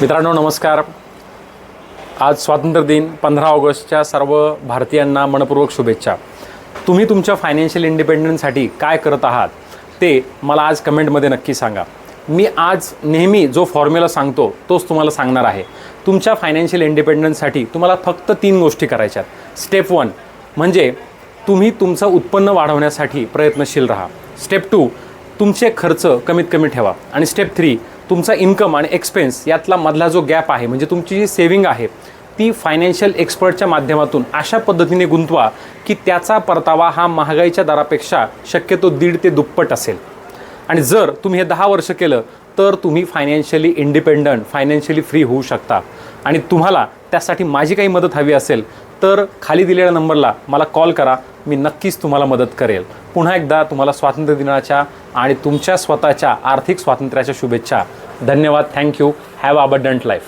मित्रांनो नमस्कार. आज स्वातंत्र्य दिन पंधरा ऑगस्टच्या सर्व भारतीयांना मनपूर्वक शुभेच्छा. तुम्ही तुमच्या फायनान्शियल इंडिपेंडन्ससाठी काय करत आहात ते मला आज कमेंटमध्ये नक्की सांगा. मी आज नेहमी जो फॉर्म्युला सांगतो तोच तुम्हाला सांगणार आहे. तुमच्या फायनान्शियल इंडिपेंडन्ससाठी तुम्हाला फक्त तीन गोष्टी करायच्यात स्टेप वन म्हणजे तुम्ही तुमचं उत्पन्न वाढवण्यासाठी प्रयत्नशील राहा. स्टेप टू तुमचे खर्च कमीत कमी ठेवा. आणि स्टेप थ्री तुमचा इन्कम आणि एक्सपेन्स यातला मधला जो गॅप आहे म्हणजे तुमची जी सेविंग आहे ती फायनान्शियल एक्सपर्टच्या माध्यमातून अशा पद्धतीने गुंतवा की त्याचा परतावा हा महागाईच्या दरापेक्षा शक्यतो दीड ते दुप्पट असेल. आणि जर तुम्ही हे दहा वर्ष केलं तर तुम्ही फायनान्शियली इंडिपेंडंट फायनान्शियली फ्री होऊ शकता. आणि तुम्हाला त्यासाठी माझी काही मदत हवी असेल तर खाली दिलेल्या नंबरला मला कॉल करा मी नक्कीच तुम्हाला मदत करेल. पुन्हा एकदा तुम्हाला स्वातंत्र्य दिनाच्या आणि तुमच्या स्वतःच्या आर्थिक स्वातंत्र्याच्या शुभेच्छा. धन्यवाद. Thank you have अबडंट life